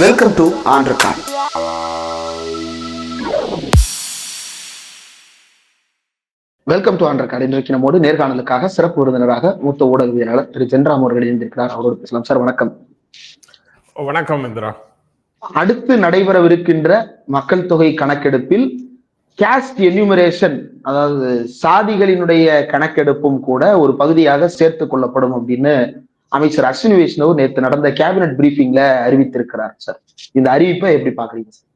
Welcome to record welcome to on record இன்றைக்கு நம்மோடு நேர்காணலுக்காக சிறப்பு விருந்தினராக மூத்த ஊடகவியலாளர் திரு ஜென்ராம் அவர்கள் இணைந்திருக்கிறார். அவரோடு பேசலாம். சார் வணக்கம். வணக்கம் இந்திரா. அடுத்து நடைபெறவிருக்கின்ற மக்கள் தொகை கணக்கெடுப்பில் கேஸ்ட் என்யூமரேஷன் அதாவது சாதிகளினுடைய கணக்கெடுப்பும் கூட ஒரு பகுதியாக சேர்த்துக் கொள்ளப்படும் அப்படின்னு அமைச்சர் அஸ்வினி வைஷ்ணவ் நேற்று நடந்த கேபினட் பிரீஃபிங்ல அறிவித்திருக்கிறார் சார் இந்த அறிவிப்பை எப்படி பாக்குறீங்க சார்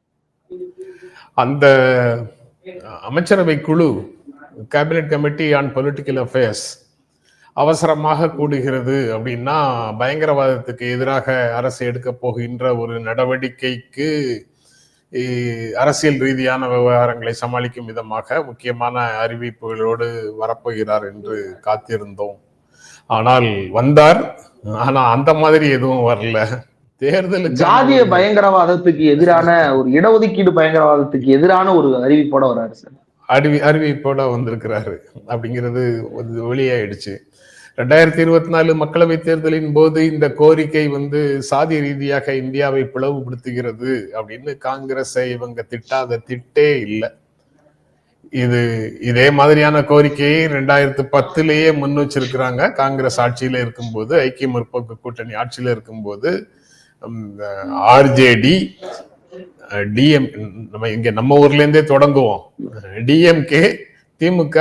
அந்த அமைச்சரவை குழு cabinet committee on political affairs அவசரமாக கூடுகிறது அப்படின்னா பயங்கரவாதத்துக்கு எதிராக அரசு எடுக்க போகின்ற ஒரு நடவடிக்கைக்கு அரசியல் ரீதியான விவகாரங்களை சமாளிக்கும் விதமாக முக்கியமான அறிவிப்புகளோடு வரப்போகிறார் என்று காத்திருந்தோம். ஆனால் வந்தார். ஆனா அந்த மாதிரி எதுவும் வரல. தேர்தலுக்கு ஜாதிய பயங்கரவாதத்துக்கு எதிரான ஒரு இடஒதுக்கீடு பயங்கரவாதத்துக்கு எதிரான ஒரு அறிவிப்போட வராரு சார். அறிவி அறிவிப்போட வந்திருக்கிறாரு. அப்படிங்கிறது வெளியாயிடுச்சு. ரெண்டாயிரத்தி இருபத்தி நாலு மக்களவை தேர்தலின் போது இந்த கோரிக்கை வந்து சாதி ரீதியாக இந்தியாவை பிளவுபடுத்துகிறது அப்படின்னு காங்கிரஸை இவங்க திட்டாத திட்டே இல்லை. இது இதே மாதிரியான கோரிக்கையை ரெண்டாயிரத்து பத்துலேயே முன் வச்சிருக்கிறாங்க. காங்கிரஸ் ஆட்சியில இருக்கும்போது ஐக்கிய முற்போக்கு கூட்டணி ஆட்சியில இருக்கும்போது ஆர்ஜேடி டிஎம் நம்ம இங்க நம்ம ஊர்ல இருந்தே தொடங்குவோம் DMK DMK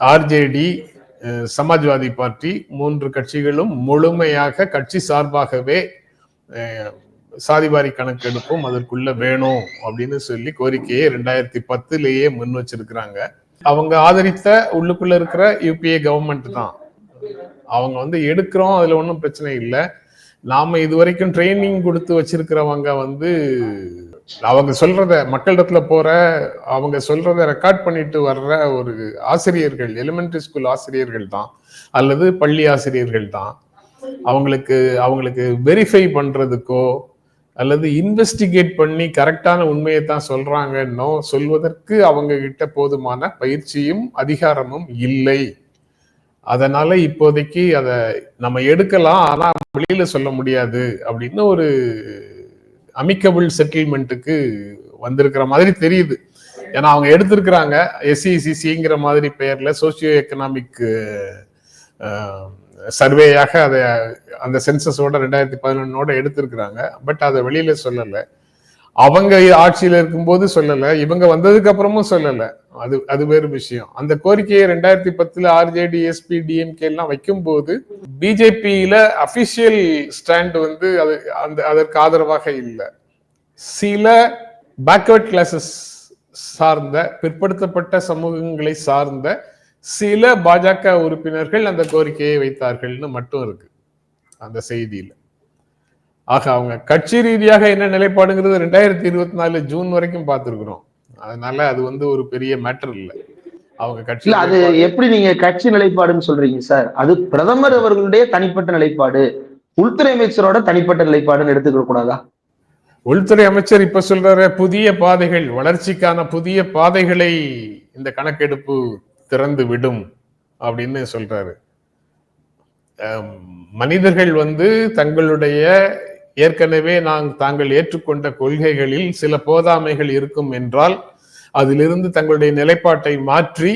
RJD Samajwadi party மூன்று கட்சிகளும் முழுமையாக கட்சி சார்பாகவே சாதிவாரி கணக்கெடுப்பும் அதற்குள்ள வேணும் அப்படின்னு சொல்லி கோரிக்கையை ரெண்டாயிரத்தி பத்துலேயே முன் வச்சிருக்கிறாங்க. அவங்க ஆதரித்த உள்ளுக்குள்ள இருக்கிற யூபிஏ கவர்மெண்ட் தான். அவங்க வந்து எடுக்கிறோம் அதுல ஒன்றும் பிரச்சனை இல்லை. நாம இது வரைக்கும் ட்ரைனிங் கொடுத்து வச்சிருக்கிறவங்க வந்து அவங்க சொல்றத மக்களிடத்துல போற அவங்க சொல்றத ரெக்கார்ட் பண்ணிட்டு வர்ற ஒரு ஆசிரியர்கள் எலிமெண்டரி ஸ்கூல் ஆசிரியர்கள் தான் அல்லது பள்ளி ஆசிரியர்கள் தான். அவங்களுக்கு அவங்களுக்கு வெரிஃபை பண்றதுக்கோ அல்லது இன்வெஸ்டிகேட் பண்ணி கரெக்டான உண்மையை தான் சொல்றாங்கன்னோ சொல்வதற்கு அவங்க கிட்ட போதுமான பயிற்சியும் அதிகாரமும் இல்லை. அதனால இப்போதைக்கு அதை நம்ம எடுக்கலாம் ஆனா வெளியில சொல்ல முடியாது அப்படின்னு ஒரு அமிக்கபிள் செட்டில்மெண்ட்டுக்கு வந்திருக்கிற மாதிரி தெரியுது. ஏன்னா அவங்க எடுத்திருக்கிறாங்க எஸ்சிசிசிங்கிற மாதிரி பெயர்ல சோசியோ எக்கனாமிக் சர்வேயாக அதை அந்த சென்சஸோட ரெண்டாயிரத்தி பதினொன்னோட எடுத்திருக்கிறாங்க. பட் அதை வெளியில சொல்லலை. அவங்க ஆட்சியில இருக்கும்போது சொல்லலை. இவங்க வந்ததுக்கு அப்புறமும் சொல்லலை. அது அது வேறு விஷயம். அந்த கோரிக்கையை ரெண்டாயிரத்தி பத்துல ஆர்ஜேடி எஸ்பி டிஎம்கே எல்லாம் வைக்கும்போது பிஜேபியில அபிஷியல் ஸ்டாண்ட் வந்து அது அந்த அதற்கு ஆதரவாக இல்லை. சில பேக்வர்ட் கிளாஸஸ் சார்ந்த பிற்படுத்தப்பட்ட சமூகங்களை சார்ந்த சில பாஜக உறுப்பினர்கள் அந்த கோரிக்கையை வைத்தார்கள்னு மட்டும் இருக்கு. அந்த செய்தியில. ஆக அவங்க கட்சி ரீதியாக என்ன நிலைப்பாடுங்கிறது ரெண்டாயிரத்தி இருபத்தி நாலு ஜூன் வரைக்கும் பார்த்திருக்கிறோம். அதனால அது வந்து ஒரு பெரிய மேட்டர் இல்லை. அவங்க கட்சி அது எப்படி நீங்க கட்சி நிலைப்பாடுன்னு சொல்றீங்க சார்? அது பிரதமர் அவர்களுடைய தனிப்பட்ட நிலைப்பாடு. உள்துறை அமைச்சரோட தனிப்பட்ட நிலைப்பாடுன்னு எடுத்துக்க கூடாதா? உள்துறை அமைச்சர் இப்ப சொல்றாரு புதிய பாதைகள் வளர்ச்சிக்கான புதிய பாதைகளை இந்த கணக்கெடுப்பு திறந்து விடும் அப்படின்னு சொல்றாரு. மனிதர்கள் வந்து தங்களுடைய ஏற்கனவே நான் தாங்கள் ஏற்றுக்கொண்ட கொள்கைகளில் சில போதாமைகள் இருக்கும் என்றால் அதிலிருந்து தங்களுடைய நிலைப்பாட்டை மாற்றி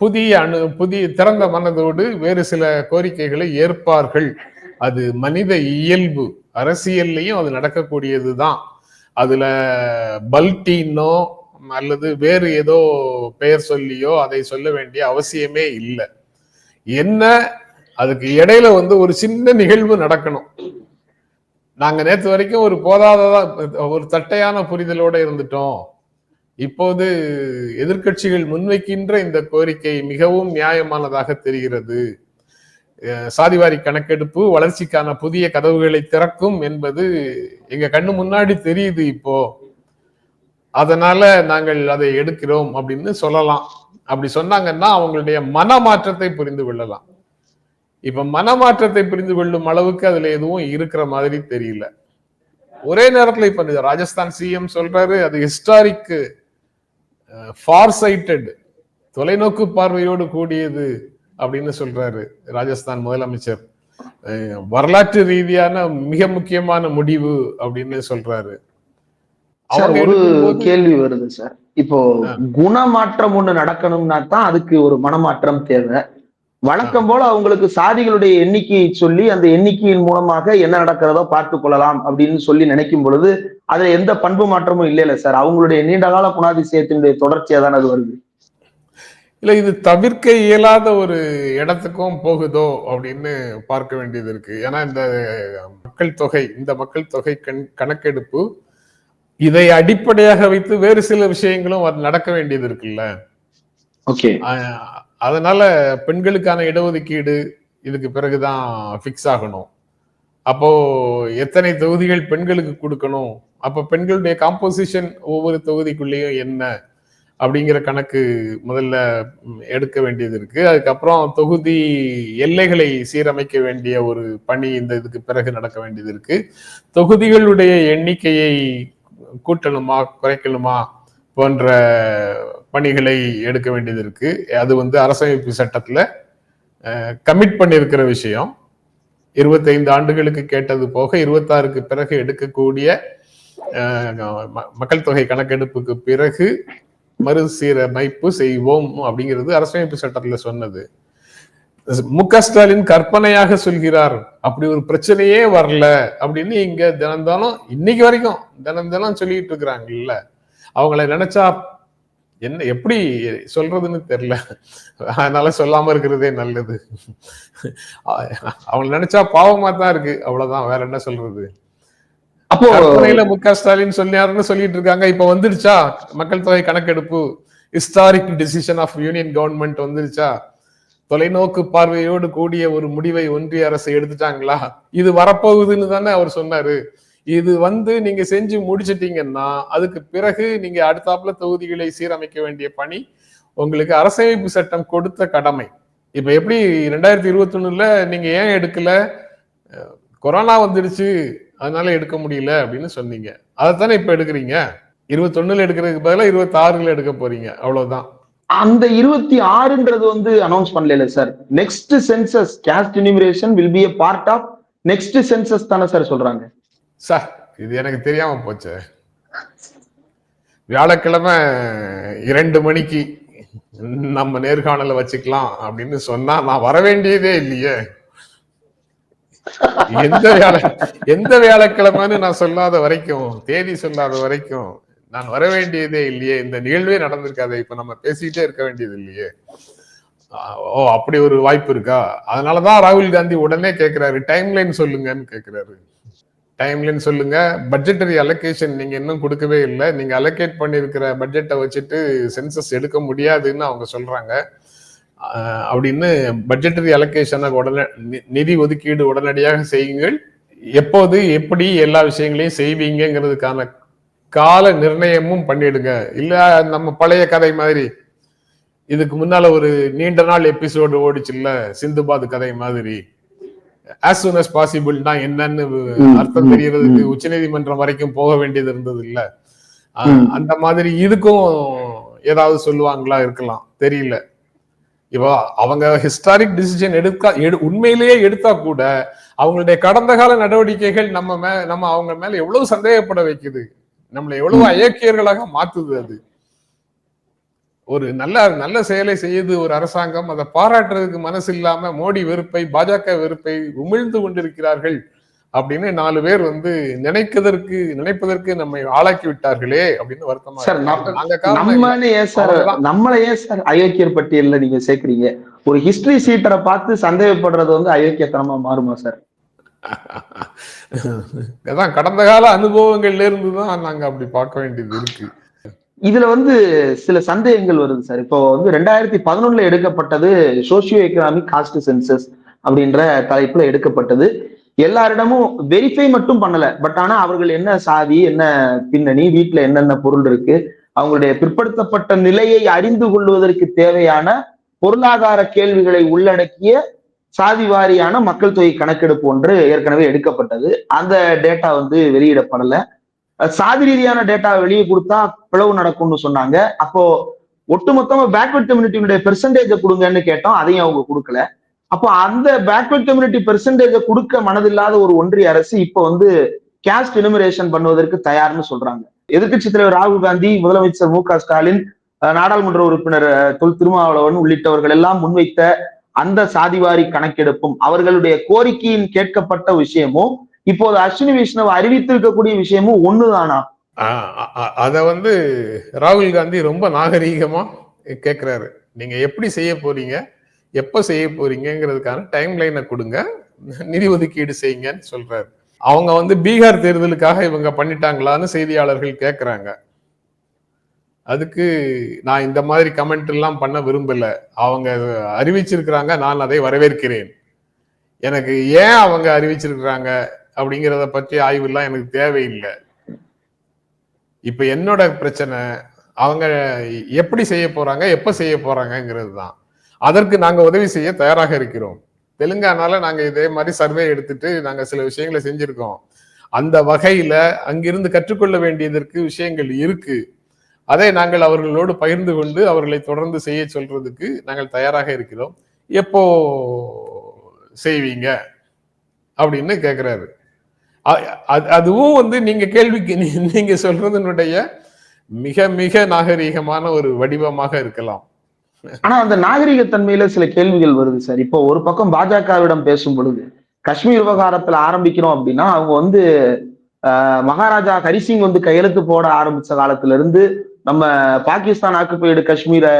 புதிய அணு புதிய திறந்த மனதோடு வேறு சில கோரிக்கைகளை ஏற்பார்கள். அது மனித இயல்பு. அரசியல்லையும் அது நடக்கக்கூடியது தான் அதுல பல்டீனோ அல்லது வேறு ஏதோ பெயர் சொல்லியோ அதை சொல்ல வேண்டிய அவசியமே இல்லை. என்ன? அதுக்கு இடையில வந்து ஒரு சின்ன நிகழ்வு நடக்கணும். நாங்க நேற்று வரைக்கும் ஒரு போதாததா ஒரு தட்டையான புரிதலோட இருந்துட்டோம். இப்போது எதிர்க்கட்சிகள் முன்வைக்கின்ற இந்த கோரிக்கை மிகவும் நியாயமானதாக தெரிகிறது. சாதிவாரி கணக்கெடுப்பு வளர்ச்சிக்கான புதிய கதவுகளை திறக்கும் என்பது எங்க கண்ணு முன்னாடி தெரியுது இப்போ. அதனால நாங்கள் அதை எடுக்கிறோம் அப்படின்னு சொல்லலாம். அப்படி சொன்னாங்கன்னா அவங்களுடைய மனமாற்றத்தை புரிந்து கொள்ளலாம். இப்ப மனமாற்றத்தை புரிந்து கொள்ளும் அளவுக்கு அதுல எதுவும் இருக்கிற மாதிரி தெரியல. ஒரே நேரத்துல இப்ப ராஜஸ்தான் சிஎம் சொல்றாரு அது ஹிஸ்டாரிக் ஃபார் சைட்டட் தொலைநோக்கு பார்வையோடு கூடியது அப்படின்னு சொல்றாரு ராஜஸ்தான் முதலமைச்சர். வரலாற்று ரீதியான மிக முக்கியமான முடிவு அப்படின்னு சொல்றாரு. சார் ஒரு கேள்வி வருது சார். இப்போ. குணமாற்றம் ஒண்ணு நடக்கணும்னா தான் அதுக்கு ஒரு மனமாற்றம் தேவை. வழக்கம் போல அவங்களுக்கு சாதிகளுடைய எண்ணிக்கையை சொல்லி அந்த எண்ணிக்கையின் மூலமாக என்ன நடக்கிறதோ பார்த்து கொள்ளலாம் அப்படின்னு சொல்லி நினைக்கும் பொழுது அதுல எந்த பண்பு மாற்றமும் இல்லைல்ல சார். அவங்களுடைய நீண்டகால குணாதிசயத்தினுடைய தொடர்ச்சியா தான் அது வருது. இல்ல இது தவிர்க்க இயலாத ஒரு இடத்துக்கும் போகுதோ அப்படின்னு பார்க்க வேண்டியது இருக்கு. ஏன்னா இந்த மக்கள் தொகை இந்த மக்கள் தொகை கண் கணக்கெடுப்பு இதை அடிப்படையாக வைத்து வேறு சில விஷயங்களும் நடக்க வேண்டியது இருக்குல்ல? ஓகே. அதனால பெண்களுக்கான இடஒதுக்கீடு இதுக்கு பிறகுதான் ஃபிக்ஸ் ஆகணும். அப்போ எத்தனை தொகுதிகள் பெண்களுக்கு கொடுக்கணும்? அப்ப பெண்களுடைய காம்போசிஷன் ஒவ்வொரு தொகுதிக்குள்ளேயும் என்ன? அப்படிங்கிற கணக்கு முதல்ல எடுக்க வேண்டியது இருக்கு. அதுக்கப்புறம் தொகுதி எல்லைகளை சீரமைக்க வேண்டிய ஒரு பணி இந்த இதுக்கு பிறகு நடக்க வேண்டியது இருக்கு. தொகுதிகளுடைய எண்ணிக்கையை கூட்டணுமா குறைக்கணுமா போன்ற பணிகளை எடுக்க வேண்டியது இருக்கு. அது வந்து அரசமைப்பு சட்டத்துல கமிட் பண்ணியிருக்கிற விஷயம். இருபத்தைந்து ஆண்டுகளுக்கு கேட்டது போக இருபத்தாறுக்கு பிறகு எடுக்கக்கூடிய ம- மக்கள் தொகை கணக்கெடுப்புக்கு பிறகு மறுசீரமைப்பு செய்வோம் அப்படிங்கிறது அரசமைப்பு சட்டத்துல சொன்னது. மு க ஸ்டாலின் கற்பனையாக சொல்கிறார். அப்படி ஒரு பிரச்சனையே வரல அப்படின்னு இங்க தினம் தினம் இன்னைக்கு வரைக்கும் தினம் தினம் சொல்லிட்டு இருக்கிறாங்கல்ல. அவங்கள நினைச்சா என்ன எப்படி சொல்றதுன்னு தெரியல. அதனால சொல்லாம இருக்கிறதே நல்லது. அவங்க நினைச்சா பாவமா தான் இருக்கு. அவ்வளவுதான். வேற என்ன சொல்றது? அப்போ கற்பனையில மு க. ஸ்டாலின் சொன்னாருன்னு சொல்லிட்டு இருக்காங்க. இப்ப வந்துடுச்சா? மக்கள் தொகை கணக்கெடுப்பு. Historic decision of union government வந்துடுச்சா? தொலைநோக்கு பார்வையோடு கூடிய ஒரு முடிவை ஒன்றிய அரசு எடுத்துட்டாங்களா? இது வரப்போகுதுன்னு தானே அவர் சொன்னாரு. இது வந்து நீங்க செஞ்சு முடிச்சிட்டீங்கன்னா அதுக்கு பிறகு நீங்க அடுத்தாப்புல தொகுதிகளை சீரமைக்க வேண்டிய பணி உங்களுக்கு அரசமைப்பு சட்டம் கொடுத்த கடமை. இப்ப எப்படி ரெண்டாயிரத்தி இருபத்தி ஒண்ணுல நீங்க ஏன் எடுக்கல? கொரோனா வந்துடுச்சு அதனால எடுக்க முடியல அப்படின்னு சொன்னீங்க. அதைத்தானே இப்ப எடுக்கிறீங்க? இருபத்தொன்னுல எடுக்கிறதுக்கு பதிலாக இருபத்தி ஆறுல எடுக்க போறீங்க. அவ்வளவுதான். அந்த இருபத்தி ஆறுன்றது வந்து அனௌன்ஸ் பண்ணல sir next census caste enumeration will be a part of next census தானே சார் சொல்றாங்க. சார் இது எனக்கு தெரியாம போச்சே. வியாழக்கிழமை இரண்டு மணிக்கு நம்ம நேர்காணல வச்சுக்கலாம் அப்படின்னு சொன்னா நான் வர வேண்டியதே இல்லையே. எந்த வியாழ எந்த வியாழக்கிழமைன்னு நான் சொல்லாத வரைக்கும் தேதி சொல்லாத வரைக்கும் நான் வர வேண்டியதே இல்லையே. இந்த நிகழ்வே நடந்திருக்காது. இப்ப நம்ம பேசிக்கிட்டே இருக்க வேண்டியது இல்லையே. ஓ அப்படி ஒரு வாய்ப்பு இருக்கா? அதனாலதான் ராகுல் காந்தி உடனே கேக்குறாரு டைம்லைன் சொல்லுங்கன்னு கேக்குறாரு. டைம்லைன் சொல்லுங்க. பட்ஜெட்டரி அலோகேஷன் நீங்க இன்னும் கொடுக்கவே இல்லை. நீங்க அலோகேட் பண்ணிருக்கிற பட்ஜெட்டை வச்சுட்டு சென்சஸ் எடுக்க முடியாதுன்னு அவங்க சொல்றாங்க. அப்படின்னு பட்ஜெட்டரி அலோகேஷனை உடனே நி- நிதி ஒதுக்கீடு உடனடியாக செய்யுங்கள். எப்போது எப்படி எல்லா விஷயங்களையும் செய்வீங்கங்கிறதுக்கான கால நிர்ணயமும் பண்ணிடுங்க. இல்ல நம்ம பழைய கதை மாதிரி. இதுக்கு முன்னால ஒரு நீண்ட நாள் எபிசோடு ஓடிச்சுல்ல சிந்துபாத் கதை மாதிரி. ஆஸ் soon as பாசிபிள்னா என்னன்னு அர்த்தம் தெரியறதுக்கு ம். உச்சநீதிமன்றம் வரைக்கும் போக வேண்டியது இருந்தது இல்ல. அந்த மாதிரி இதுக்கும் ஏதாவது சொல்லுவாங்களா இருக்கலாம். தெரியல. இப்போ அவங்க ஹிஸ்டாரிக் டிசிஷன் எடுக்கா எடு உண்மையிலேயே எடுத்தா கூட அவங்களுடைய கடந்த கால நடவடிக்கைகள் நம்ம மே நம்ம அவங்க மேல எவ்வளவு சந்தேகப்பட வைக்குது? நம்மளை எவ்வளவு அயோக்கியர்களாக மாத்துது அது ஒரு நல்ல நல்ல செயலை செய்யுது ஒரு அரசாங்கம் அதை பாராட்டுறதுக்கு மனசு இல்லாம மோடி வெறுப்பை பாஜக வெறுப்பை உமிழ்ந்து கொண்டிருக்கிறார்கள் அப்படின்னு நாலு பேர் வந்து நினைப்பதற்கு நினைப்பதற்கு நம்மை ஆளாக்கி விட்டார்களே அப்படின்னு வருத்தமா சார், இருக்கு. நம்ம- நாங்க காரணம் இல்ல. நம்மன்னு ஏன் சார். நம்மள ஏன் சார் அயோக்கியர் பட்டியல்ல நீங்க சேர்க்கறீங்க ஒரு ஹிஸ்டரி சீட்டரை பார்த்து சந்தேகப்படுறது வந்து அயோக்கியத்தனமா மாறுமா சார் அதான் கடந்த கால அனுபவங்கள்ல இருந்து தான் நாங்க அப்படி பார்க்க வேண்டியது இருக்கு. இதுல வந்து சில சந்தேகங்கள் வருது சார். இப்போ வந்து ரெண்டாயிரத்தி பதினொன்னுல எடுக்கப்பட்டது சோசியோ எக்கனாமிக் காஸ்ட் சென்சஸ் அப்படின்ற தலைப்புல எடுக்கப்பட்டது. எல்லாரிடமும் வெரிஃபை மட்டும் பண்ணல. பட் ஆனா அவர்கள் என்ன சாதி என்ன பின்னணி வீட்டுல என்னென்ன பொருள் இருக்கு அவங்களுடைய பிற்படுத்தப்பட்ட நிலையை அறிந்து கொள்வதற்கு தேவையான பொருளாதார கேள்விகளை உள்ளடக்கிய சாதி வாரியான மக்கள் தொகை கணக்கெடுப்பு ஒன்று ஏற்கனவே எடுக்கப்பட்டது. அந்த டேட்டா வந்து வெளியிடப்படல. சாதி ரீதியான டேட்டா வெளியே கொடுத்தா பிளவு நடக்கும்னு சொன்னாங்க. அப்போ ஒட்டுமொத்தமா பேக்வர்ட் கம்யூனிட்டியுடைய பெர்சன்டேஜை கொடுங்கன்னு கேட்டோம். அதையும் அவங்க கொடுக்கல. அப்போ அந்த பேக்வர்ட் கம்யூனிட்டி பெர்சன்டேஜை கொடுக்க மனதில்லாத ஒரு ஒன்றிய அரசு இப்போ வந்து கேஸ்ட் எனுமரேஷன் பண்ணுவதற்கு தயார்னு சொல்றாங்க. எதிர்கட்சி தலைவர் ராகுல் காந்தி முதலமைச்சர் மு க ஸ்டாலின் நாடாளுமன்ற உறுப்பினர் தொல் திருமாவளவன் உள்ளிட்டவர்கள் எல்லாம் முன்வைத்த அந்த சாதிவாரி கணக்கெடுப்பும் அவர்களுடைய கோரிக்கையின் கேட்கப்பட்ட விஷயமும் இப்போது அஸ்வினி விஷ்ணவ் அறிவித்திருக்கக்கூடிய விஷயமும் ஒண்ணுதானா? அத வந்து ராகுல் காந்தி ரொம்ப நாகரீகமா கேக்குறாரு. நீங்க எப்படி செய்ய போறீங்க எப்ப செய்ய போறீங்கிறதுக்கான டைம் லைனை கொடுங்க நிதி ஒதுக்கீடு செய்யுங்கன்னு சொல்றாரு. அவங்க வந்து பீகார் தேர்தலுக்காக இவங்க பண்ணிட்டாங்களான்னு செய்தியாளர்கள் கேட்கறாங்க அதுக்கு நான் இந்த மாதிரி கமெண்ட் எல்லாம் பண்ண விரும்பல. அவங்க அறிவிச்சிருக்கிறாங்க நான் அதை வரவேற்கிறேன். எனக்கு ஏன் அவங்க அறிவிச்சிருக்கிறாங்க அப்படிங்கிறத பற்றி ஆய்வுலாம் எனக்கு தேவையில்லை. இப்ப என்னோட பிரச்சனை அவங்க எப்படி செய்ய போறாங்க எப்ப செய்ய போறாங்கங்கிறது தான். அதற்கு நாங்க உதவி செய்ய தயாராக இருக்கிறோம். தெலுங்கானால நாங்க இதே மாதிரி சர்வே எடுத்துட்டு நாங்க சில விஷயங்களை செஞ்சிருக்கோம். அந்த வகையில அங்கிருந்து கற்றுக்கொள்ள வேண்டியதற்கு விஷயங்கள் இருக்கு. அதை நாங்கள் அவர்களோடு பகிர்ந்து கொண்டு அவர்களை தொடர்ந்து செய்ய சொல்றதுக்கு நாங்கள் தயாராக இருக்கிறோம். எப்போ செய்வீங்க? அப்படின்னு கேட்குறாரு அது- அதுவும் வந்து நீங்க கேள்விக்கு நீங்க சொல்றதனுடைய மிக மிக நாகரீகமான ஒரு வடிவமாக இருக்கலாம். ஆனா அந்த நாகரிகத்தன்மையில சில கேள்விகள் வருது சார். இப்போ ஒரு பக்கம் பாஜகவிடம் பேசும் பொழுது காஷ்மீர் விவகாரத்துல ஆரம்பிக்கிறோம் அப்படின்னா அவங்க வந்து மகாராஜா ஹரிசிங் வந்து கையெழுத்து போட ஆரம்பிச்ச காலத்துல இருந்து நம்ம பாகிஸ்தான் ஆக்குப்பைடு காஷ்மீரை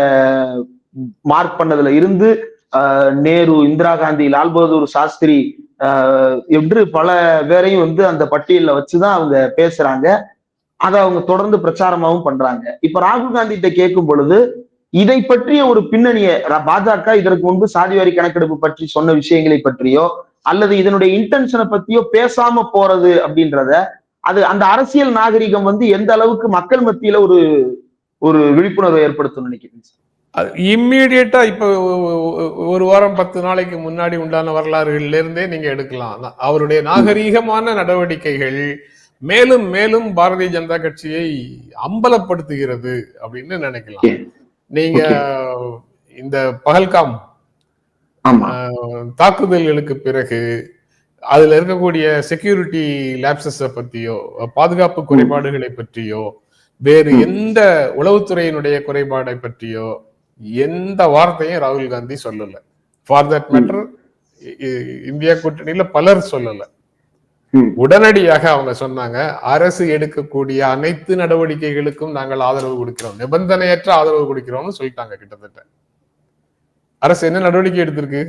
மார்க் பண்ணதுல இருந்து நேரு இந்திரா காந்தி லால் பகதூர் சாஸ்திரி என்று பல பேரையும் வந்து அந்த பட்டியலில் வச்சுதான் அவங்க பேசுறாங்க. அதை அவங்க தொடர்ந்து பிரச்சாரமாகவும் பண்றாங்க. இப்ப ராகுல் காந்தி கிட்ட கேட்கும் பொழுது இதை பற்றிய ஒரு பின்னணியை பாஜக இதற்கு முன்பு சாதிவாரி கணக்கெடுப்பு பற்றி சொன்ன விஷயங்களை பற்றியோ அல்லது இதனுடைய இன்டென்ஷனை பத்தியோ பேசாம போறது அப்படின்றத அது அந்த அரசியல் நாகரிகம் வந்து எந்த அளவுக்கு மக்கள் மத்தியில ஒரு ஒரு விழிப்புணர்வை ஏற்படுத்தும் நினைக்கிறேன். இம்மீடியட்டா இப்ப ஒரு வாரம் பத்து நாளைக்கு முன்னாடி உண்டான வரலாறுகள்ல இருந்தே நீங்க எடுக்கலாம் அவருடைய நாகரீகமான நடவடிக்கைகள் மேலும் மேலும் பாரதிய ஜனதா கட்சியை அம்பலப்படுத்துகிறது அப்படின்னு நினைக்கலாம். நீங்க இந்த பகல்காம் தாக்குதல்களுக்கு பிறகு அதுல இருக்கக்கூடிய செக்யூரிட்டி லேப்சஸ பத்தியோ பாதுகாப்பு குறைபாடுகளை பற்றியோ வேறு. எந்த உளவுத்துறையினுடைய குறைபாடை பற்றியோ எந்த வார்த்தையும் ராகுல் காந்தி சொல்லல. ஃபார் தட் மேட்டர் இந்தியா கூட்டணியில பலர் சொல்லல. உடனடியாக அவங்க சொன்னாங்க அரசு எடுக்கக்கூடிய அனைத்து நடவடிக்கைகளுக்கும் நாங்கள் ஆதரவு கொடுக்கிறோம். நிபந்தனையற்ற ஆதரவு கொடுக்கிறோம்னு சொல்லிட்டாங்க கிட்டத்தட்ட. அரசு என்ன நடவடிக்கை எடுத்திருக்கு?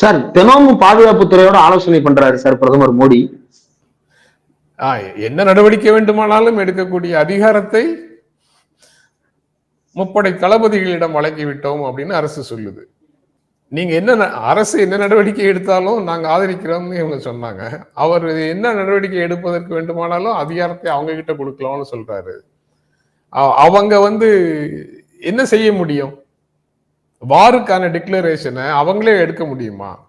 சார் தினமும் பாதுகாப்பு துறையோட ஆலோசனை பண்றாரு சார் பிரதமர் மோடி. என்ன நடவடிக்கை வேண்டுமானாலும் எடுக்கக்கூடிய அதிகாரத்தை முப்படை தளபதிகளிடம் வழங்கிவிட்டோம் அப்படின்னு அரசு சொல்லுது. நீங்க என்ன ந- அரசு என்ன நடவடிக்கை எடுத்தாலும் நாங்க ஆதரிக்கிறோம்னு இவங்க சொன்னாங்க. அவர் என்ன நடவடிக்கை எடுப்பதற்கு வேண்டுமானாலும் அதிகாரத்தை அவங்க கிட்ட கொடுக்கலாம்னு சொல்றாரு. அவங்க வந்து என்ன செய்ய முடியும்? வாருக்கான டிக்ளரேஷனை அவங்களே எடுக்க முடியுமா?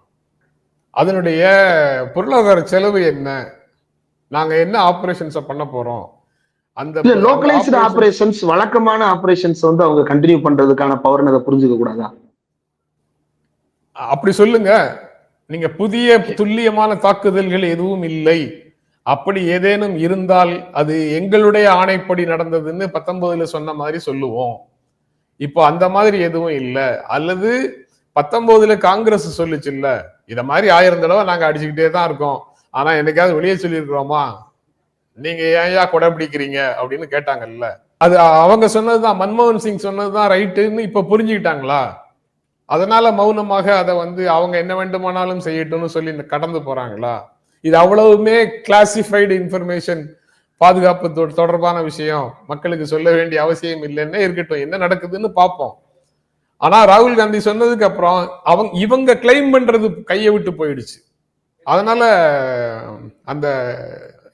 அதனுடைய பொருளாதார செலவு என்ன? நாங்க என்ன ஆபரேஷன்ஸ பண்ண போறோம்? அந்த லோக்கலைஸ்டு ஆபரேஷன்ஸ் வழக்கமான ஆபரேஷன்ஸ் வந்து அவங்க கண்டினியூ பண்றதுக்கான பவர் அதை புரிஞ்சுக்க கூடாதா? அப்படி சொல்லுங்க. நீங்க புதிய துல்லியமான தாக்குதல்கள் எதுவும் இல்லை. அப்படி ஏதேனும் இருந்தால் அது எங்களுடைய ஆணைப்படி நடந்ததுன்னு பத்தொன்பதுல சொன்ன மாதிரி சொல்லுவோம். இப்போ அந்த மாதிரி எதுவும் இல்லை. அல்லது பத்தொன்பதுல காங்கிரஸ் சொல்லிச்சு இல்ல. இத மாதிரி ஆயிரம் தடவை நாங்க அடிச்சுக்கிட்டே தான் இருக்கோம். ஆனா என்னைக்காவது வெளியே சொல்லியிருக்கிறோமா? நீங்க ஏன்யா கொடை பிடிக்கிறீங்க? அப்படின்னு கேட்டாங்கல்ல. அது அவங்க சொன்னதுதான். மன்மோகன் சிங் சொன்னதுதான் ரைட்டுன்னு இப்ப புரிஞ்சுக்கிட்டாங்களா? அதனால மௌனமாக அதை வந்து அவங்க என்ன வேண்டுமானாலும் செய்யட்டும்னு சொல்லி கடந்து போறாங்களா? இது அவ்வளவுமே கிளாசிஃபைடு இன்ஃபர்மேஷன் பாதுகாப்பு தொ- தொடர்பான விஷயம் மக்களுக்கு சொல்ல வேண்டிய அவசியம் இல்லைன்னே இருக்கட்டும். என்ன நடக்குதுன்னு பார்ப்போம் ஆனா ராகுல் காந்தி சொன்னதுக்கு அப்புறம் அவங்க இவங்க கிளைம் பண்றது கையை விட்டு போயிடுச்சு. அதனால அந்த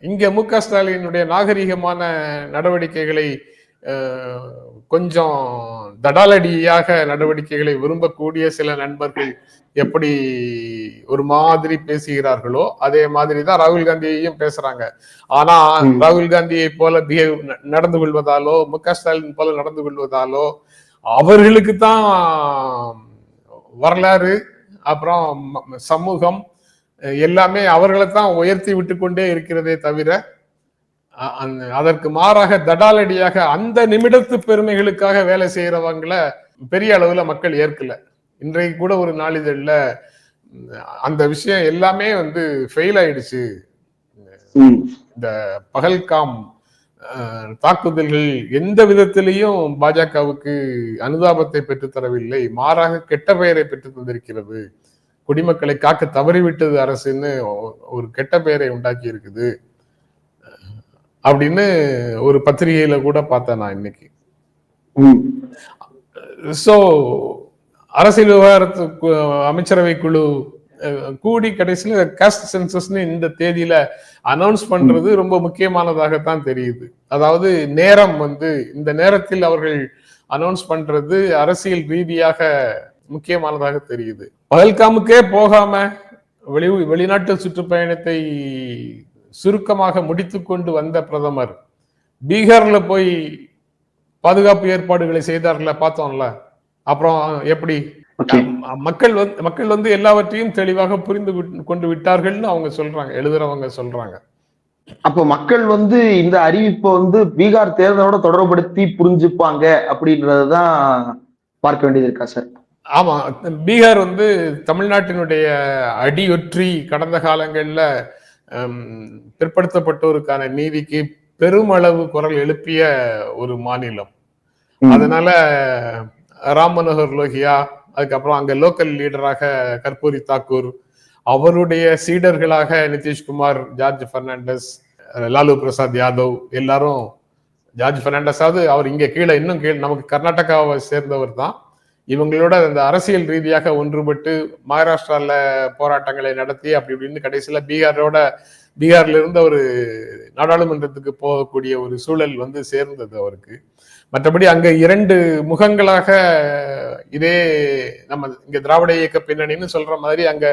இங்க மு க ஸ்டாலினுடைய நாகரிகமான நடவடிக்கைகளை கொஞ்சம் தடாலடியாக நடவடிக்கைகளை விரும்பக்கூடிய சில நண்பர்கள் எப்படி ஒரு மாதிரி பேசுகிறார்களோ அதே மாதிரி தான் ராகுல் காந்தியையும் பேசுறாங்க ஆனா. ராகுல் காந்தியை போல பிஹேவ் நடந்து கொள்வதாலோ மு க ஸ்டாலின் போல நடந்து கொள்வதாலோ அவர்களுக்கு தான் வரலாறு அப்புறம் சமூகம் எல்லாமே அவர்களை தான் உயர்த்தி விட்டு கொண்டே இருக்கிறதே தவிர அதற்கு மாறாக தடாலடியாக அந்த நிமிடத்து பெருமைகளுக்காக வேலை செய்யறவங்கள பெரிய அளவுல மக்கள் ஏற்கல. இன்றைக்கு கூட ஒரு நாளிதழ்ல அந்த விஷயம் எல்லாமே வந்து ஃபெயில் ஆயிடுச்சு. ம், பகல்காம் தாக்குதல்கள் எந்த விதத்திலையும் பாஜகவுக்கு அனுதாபத்தை பெற்றுத் தரவில்லை. மாறாக கெட்ட பெயரை பெற்றுத் தந்திருக்கிறது. குடிமக்களை காக்க தவறிவிட்டது அரசுன்னு ஒரு கெட்ட பெயரை உண்டாக்கி இருக்குது. அப்படின்னு ஒரு பத்திரிகையில கூட பார்த்தேன் நான் இன்னைக்கு. சோ அரசியல் விவகாரத்துக்கு அமைச்சரவை குழு கூடி கடைசியில காஸ்ட் சென்சஸ்னு இந்த தேதியில அனௌன்ஸ் பண்றது ரொம்ப முக்கியமானதாகத்தான் தெரியுது. அதாவது நேரம் வந்து இந்த நேரத்தில் அவர்கள் அனௌன்ஸ் பண்றது அரசியல் ரீதியாக முக்கியமானதாக தெரியுது. பகல்காமுக்கே போகாம வெளி வெளிநாட்டு சுற்றுப்பயணத்தை சுருக்கமாக முடித்துக்கொண்டு வந்த பிரதமர். பீகார்ல போய் பாதுகாப்பு ஏற்பாடுகளை செய்தார்ல பார்த்தோம்ல? அப்புறம் எப்படி? மக்கள் வந்து மக்கள் வந்து எல்லாவற்றையும் தெளிவாக புரிந்து கொண்டு விட்டார்கள்னு அவங்க சொல்றாங்க எழுதுறவங்க சொல்றாங்க. அப்ப மக்கள் வந்து இந்த அறிவிப்பை வந்து பீகார் தேர்தலோட தொடர்படுத்தி புரிஞ்சுப்பாங்க அப்படின்றதுதான் பார்க்க வேண்டியது இருக்கா சார்? ஆமா பீகார் வந்து தமிழ்நாட்டினுடைய அடியொற்றி கடந்த காலங்கள்ல பிற்படுத்தப்பட்டோருக்கான நீதிக்கு பெருமளவு குரல் எழுப்பிய ஒரு மாநிலம். அதனால ராம் மனோகர் லோகியா அதுக்கப்புறம் அங்க லோக்கல் லீடராக கற்பூரி தாக்கூர் அவருடைய சீடர்களாக நிதிஷ்குமார் ஜார்ஜ் பெர்னாண்டஸ் லாலு பிரசாத் யாதவ் எல்லாரும் ஜார்ஜ் பெர்னாண்டஸாவது அவர் இங்க கீழே இன்னும் கீழே நமக்கு கர்நாடகாவை சேர்ந்தவர் தான். இவங்களோட அந்த அரசியல் ரீதியாக ஒன்றுபட்டு மகாராஷ்டிராவில் போராட்டங்களை நடத்தி அப்படி இப்படின்னு கடைசியில் பீகாரோட பீகார்ல இருந்து ஒரு நாடாளுமன்றத்துக்கு போகக்கூடிய ஒரு சூழல் வந்து சேர்ந்தது அவருக்கு. மற்றபடி அங்க இரண்டு முகங்களாக இதே நம்ம இங்க திராவிட இயக்க பின்னணின்னு சொல்ற மாதிரி அங்க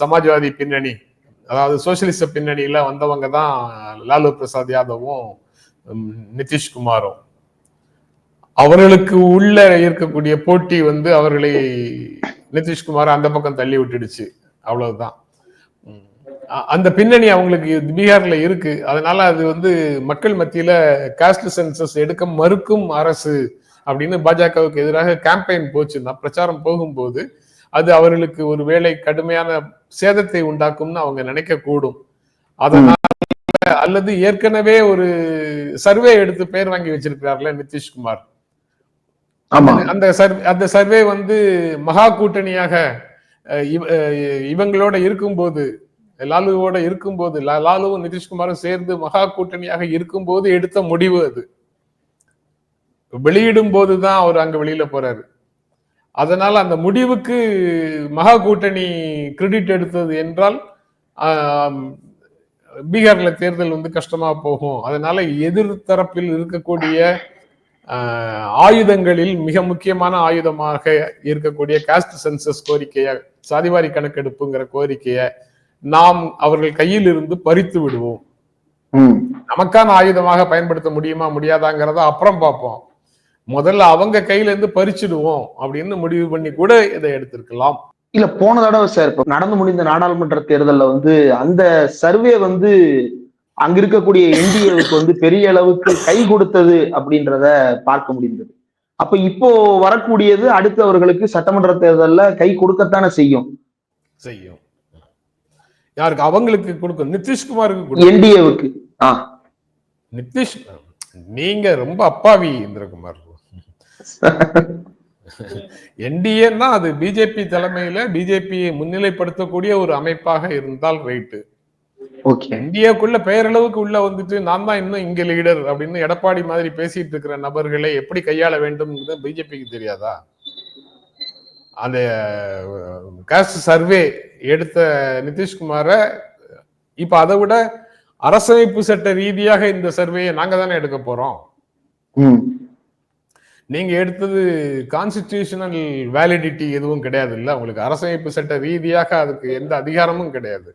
சமாஜ்வாதி பின்னணி அதாவது சோசியலிச பின்னணியில வந்தவங்க தான் லாலு பிரசாத் யாதவும் நிதிஷ்குமாரும். அவர்களுக்கு உள்ள இருக்கக்கூடிய போட்டி வந்து அவர்களை நிதிஷ்குமார் அந்த பக்கம் தள்ளி விட்டுடுச்சு. அவ்வளவுதான். அந்த பின்னணி அவங்களுக்கு பீகார்ல இருக்கு. அதனால அது வந்து மக்கள் மத்தியில காஸ்ட் சென்சஸ் எடுக்க மறுக்கும் அரசு அப்படின்னு பாஜகவுக்கு எதிராக கேம்பெயின் போச்சுன்னா பிரச்சாரம் போகும்போது அது அவர்களுக்கு ஒரு வேலை கடுமையான சேதத்தை உண்டாக்கும்னு அவங்க நினைக்க கூடும் அதனால அல்லது ஏற்கனவே ஒரு சர்வே எடுத்து பேர் வாங்கி வச்சிருக்கிறார்ல நிதிஷ்குமார். அந்த சர்வே அந்த சர்வே வந்து மகா கூட்டணியாக இவங்களோட இருக்கும்போது லாலுவோட இருக்கும்போது லாலுவும் நிதிஷ்குமாரும் சேர்ந்து மகா கூட்டணியாக இருக்கும்போது எடுத்த முடிவு அது. வெளியிடும் போதுதான் அவர் அங்க வெளியில போறாரு. அதனால அந்த முடிவுக்கு மகா கூட்டணி கிரெடிட் எடுத்தது என்றால் பீகார்ல தேர்தல் வந்து கஷ்டமா போகும். அதனால எதிர் தரப்பில் இருக்கக்கூடிய ஆயுதங்களில் மிக முக்கியமான ஆயுதமாக இருக்கக்கூடிய காஸ்ட் சென்சஸ் கோரிக்கைய சாதிவாரி கணக்கெடுப்புங்கிற கோரிக்கைய நாம் அவர்கள் கையில் இருந்து பறித்து விடுவோம். நமக்கான ஆயுதமாக பயன்படுத்த முடியுமா முடியாதாங்கிறத அப்புறம் பார்ப்போம். முதல்ல அவங்க கையில இருந்து பறிச்சிடுவோம் அப்படின்னு முடிவு பண்ணி கூட இதை எடுத்திருக்கலாம். இல்ல போன தடவை சார் நடந்து முடிந்த நாடாளுமன்ற தேர்தல்ல வந்து அந்த சர்வே வந்து அங்க இருக்கக்கூடிய என்டிஏவுக்கு வந்து பெரிய அளவுக்கு கை கொடுத்தது அப்படின்றத பார்க்க முடிந்தது. அப்ப இப்போ வரக்கூடியது அடுத்தவர்களுக்கு சட்டமன்ற தேர்தல்ல கை கொடுக்கத்தானே செய்யும். செய்யும். யாருக்கு? அவங்களுக்கு கொடுக்கும் நிதிஷ்குமாருக்கு என்டிஏவுக்கு. ஆ. நிதிஷ் நீங்க ரொம்ப அப்பாவி இந்திரகுமார். என்டிஏன்னா அது பிஜேபி தலைமையில பிஜேபியை முன்னிலைப்படுத்தக்கூடிய ஒரு அமைப்பாக இருந்தால் ரைட்டு ஓகே. இந்தியாவுக்குள்ள பெயரளவுக்கு உள்ள வந்துட்டு நான் தான் இன்னும் இங்க லீடர் அப்படின்னு எடப்பாடி மாதிரி பேசிட்டு இருக்கிற நபர்களை எப்படி கையாள வேண்டும் பிஜேபிக்கு தெரியாதா? அந்த காஸ்ட் சர்வே எடுத்த நிதிஷ்குமார இப்ப அதை விட அரசமைப்பு சட்ட ரீதியாக இந்த சர்வேயை நாங்க தானே எடுக்க போறோம்? நீங்க எடுத்தது கான்ஸ்டிடியூஷனல் வேலிடிட்டி எதுவும் கிடையாது இல்ல. உங்களுக்கு அரசமைப்பு சட்ட ரீதியாக அதுக்கு எந்த அதிகாரமும் கிடையாது.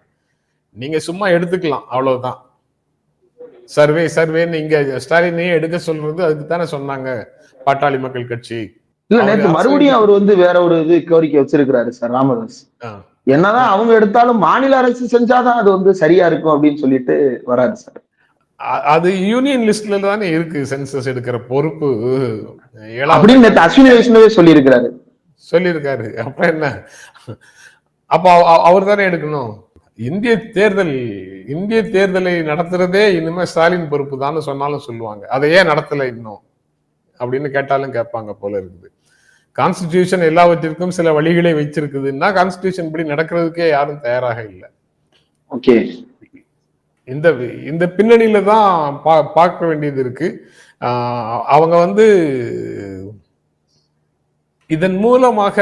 நீங்க சும்மா எடுத்துக்கலாம் அவ்வளவுதான். சர்வே சர்வேன்னு இங்க ஸ்டாலினையே எடுக்க சொல்றது அதுக்கு தானே சொன்னாங்க பாட்டாளி மக்கள் கட்சி. இல்ல அரசு- மறுபடியும் அவர் வந்து வேற ஒரு இது கோரிக்கை வச்சிருக்கிறாரு சார் ராமதாஸ். என்னதான் அவங்க எடுத்தாலும் மாநில அரசு செஞ்சாதான் அது வந்து சரியா இருக்கும் அப்படின்னு சொல்லிட்டு வராரு சார். அது யூனியன் லிஸ்ட்ல தானே இருக்கு சென்சஸ் எடுக்கிற பொறுப்பு. அப்படின்னு நேத்து அஸ்வினி வைஷ்ணவே சொல்லியிருக்கிறாரு. சொல்லியிருக்காரு. அப்ப என்ன? அப்ப அவர் தானே எடுக்கணும்? இந்திய தேர்தல் இந்திய தேர்தலை நடத்துறதே இனிமே ஸ்டாலின் பொறுப்பு தான் சொன்னாலும் சொல்லுவாங்க. அதை ஏன் நடத்தல இன்னும்? அப்படின்னு கேட்டாலும் கேட்பாங்க போல இருக்குது. கான்ஸ்டிடியூஷன் எல்லாவற்றிற்கும் சில வழிகளை வச்சிருக்குதுன்னா கான்ஸ்டிடியூஷன் படி நடக்கிறதுக்கே யாரும் தயாராக இல்லை. ஓகே. இந்த இந்த பின்னணியில தான் பா பார்க்க வேண்டியது இருக்கு. அவங்க வந்து இதன் மூலமாக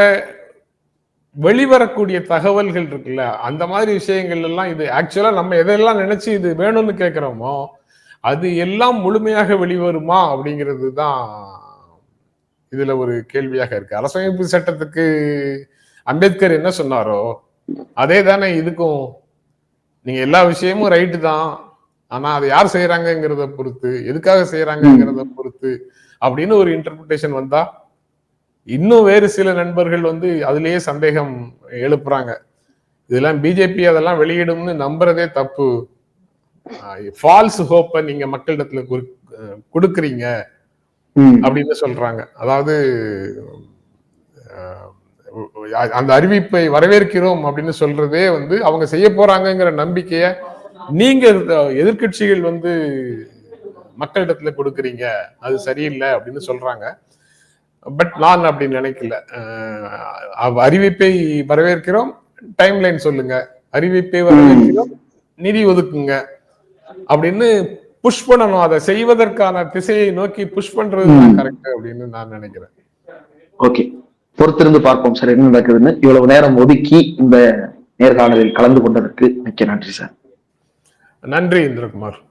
வெளிவரக்கூடிய தகவல்கள் இருக்குல்ல? அந்த மாதிரி விஷயங்கள் எல்லாம் இது ஆக்சுவலா நம்ம எதெல்லாம் நினைச்சு இது வேணும்னு கேட்கிறோமோ அது எல்லாம் முழுமையாக வெளிவருமா அப்படிங்கிறது தான் இதுல ஒரு கேள்வியாக இருக்கு. அரசமைப்பு சட்டத்துக்கு அம்பேத்கர் என்ன சொன்னாரோ அதே தானே இதுக்கும். நீங்க எல்லா விஷயமும் ரைட்டு தான். ஆனா அதை யார் செய்யறாங்கங்கிறத பொறுத்து எதுக்காக செய்யறாங்கங்கிறத பொறுத்து அப்படின்னு ஒரு இன்டர்பிரிட்டேஷன் வந்தா இன்னும் வேறு சில நண்பர்கள் வந்து அதுலயே சந்தேகம் எழுப்புறாங்க. இதெல்லாம் பிஜேபி அதெல்லாம் வெளியிடும்னு நம்புறதே தப்பு. ஃபால்ஸ் ஹோப்பை நீங்க மக்களிடத்துல கொடுக்குறீங்க. அப்படின்னு சொல்றாங்க. அதாவது அந்த அறிவிப்பை வரவேற்கிறோம் அப்படின்னு சொல்றதே வந்து அவங்க செய்ய போறாங்கங்கிற நம்பிக்கைய நீங்க அஹ், எதிர்க்கட்சிகள் வந்து மக்களிடத்துல கொடுக்குறீங்க. அது சரியில்லை அப்படின்னு சொல்றாங்க. பட் நான் அப்படி நினைக்கல. அறிவிப்பை வரவேற்கிறோம். டைம் லைன் சொல்லுங்க. அறிவிப்பை வரவேற்கிறோம். நிதி ஒதுக்குங்க. அப்படின்னு புஷ் பண்ணணும். அதை செய்வதற்கான திசையை நோக்கி புஷ் பண்றது. கரெக்ட் அப்படின்னு நான் நினைக்கிறேன். ஓகே. பொறுத்திருந்து பார்ப்போம் சார் என்ன நடக்குதுன்னு. இவ்வளவு நேரம் ஒதுக்கி இந்த நேர்காணலில் கலந்து கொண்டதற்கு மிக்க நன்றி சார். நன்றி இந்திரகுமார்.